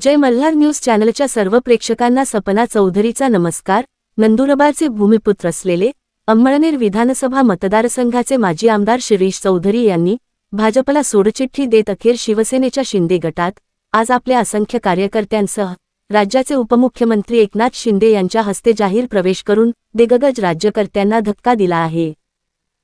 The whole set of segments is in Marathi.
जय मल्हार न्यूज चॅनलच्या सर्व प्रेक्षकांना सपना चौधरीचा नमस्कार. नंदुरबारचे भूमिपुत्र असलेले अंमळनेर विधानसभा मतदारसंघाचे माजी आमदार शिरीष चौधरी यांनी भाजपला सोडचिठ्ठी देत अखेर शिवसेनेच्या शिंदे गटात आज आपल्या असंख्य कार्यकर्त्यांसह राज्याचे उपमुख्यमंत्री एकनाथ शिंदे यांच्या हस्ते जाहीर प्रवेश करून दिग्गज राज्यकर्त्यांना धक्का दिला आहे.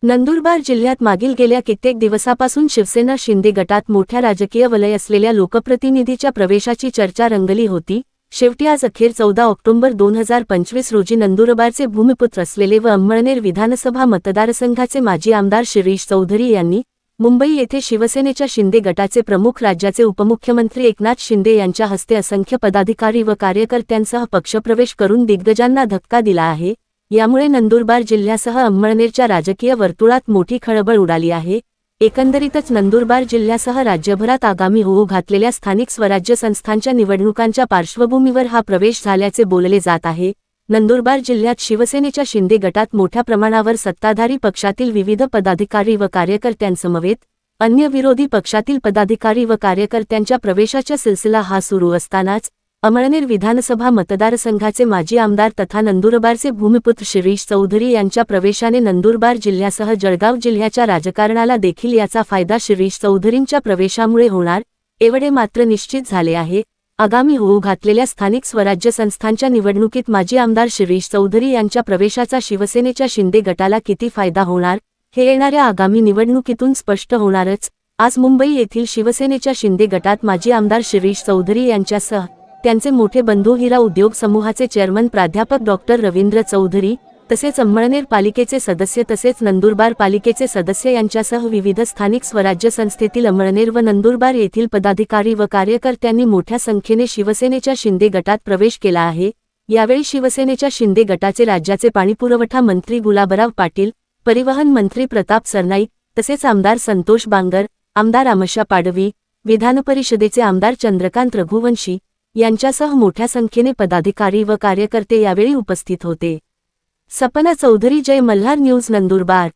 नंदुरबार जिल्ह्यात मागील गेल्या कित्येक दिवसापासून शिवसेना शिंदे गटात मोठ्या राजकीय वलय असलेल्या लोकप्रतिनिधीच्या प्रवेशाची चर्चा रंगली होती. शेवटी आज अखेर चौदा ऑक्टोबर दोन हजार पंचवीस रोजी नंदुरबारचे भूमिपुत्र असलेले व अंमळनेर विधानसभा मतदारसंघाचे माजी आमदार शिरीष चौधरी यांनी मुंबई येथे शिवसेनेच्या शिंदे गटाचे प्रमुख राज्याचे उपमुख्यमंत्री एकनाथ शिंदे यांच्या हस्ते असंख्य पदाधिकारी व कार्यकर्त्यांसह पक्षप्रवेश करून दिग्गजांना धक्का दिला आहे. यामुळे नंदुरबार जिल्ह्यासह अंमळनेरच्या राजकीय वर्तुळात मोठी खळबळ उडाली आहे. एकंदरीतच नंदुरबार जिल्ह्यासह राज्यभरात आगामी होऊ घातलेल्या स्थानिक स्वराज्य संस्थांच्या निवडणुकांच्या पार्श्वभूमीवर हा प्रवेश झाल्याचे बोलले जात आहे. नंदुरबार जिल्ह्यात शिवसेनेच्या शिंदे गटात मोठ्या प्रमाणावर सत्ताधारी पक्षातील विविध पदाधिकारी व कार्यकर्त्यांसमवेत अन्य विरोधी पक्षातील पदाधिकारी व कार्यकर्त्यांच्या प्रवेशाचा सिलसिला हा सुरू असतानाच अमळनेर विधानसभा मतदारसंघाचे माजी आमदार तथा नंदुरबारचे भूमिपुत्र शिरीष चौधरी यांच्या प्रवेशाने नंदुरबार जिल्ह्यासह जळगाव जिल्ह्याच्या राजकारणाला देखील याचा फायदा शिरीष चौधरींच्या प्रवेशामुळे होणार एवढे मात्र निश्चित झाले आहे. आगामी होऊ घातलेल्या स्थानिक स्वराज्य संस्थांच्या निवडणुकीत माजी आमदार शिरीष चौधरी यांच्या प्रवेशाचा शिवसेनेच्या शिंदे गटाला किती फायदा होणार हे येणाऱ्या आगामी निवडणुकीतून स्पष्ट होणारच. आज मुंबई येथील शिवसेनेच्या शिंदे गटात माजी आमदार शिरीष चौधरी यांच्यासह त्यांचे मोठे बंधू हिरा उद्योग समूहाचे चेअरमन प्राध्यापक डॉक्टर रवींद्र चौधरी तसेच अंमळनेर पालिकेचे सदस्य तसेच नंदुरबार पालिकेचे सदस्य यांच्यासह विविध स्थानिक स्वराज्य संस्थेतील अंमळनेर व नंदुरबार येथील पदाधिकारी व कार्यकर्त्यांनी मोठ्या संख्येने शिवसेनेच्या शिंदे गटात प्रवेश केला आहे. यावेळी शिवसेनेच्या शिंदे गटाचे राज्याचे पाणीपुरवठा मंत्री गुलाबराव पाटील परिवहन मंत्री प्रताप सरनाईक तसेच आमदार संतोष बांगर आमदार आमशा पाडवी विधानपरिषदेचे आमदार चंद्रकांत रघुवंशी यांच्यासह मोठ्या संख्येने पदाधिकारी व कार्यकर्ते यावेळी उपस्थित होते. सपना चौधरी जय मल्हार न्यूज नंदुरबार.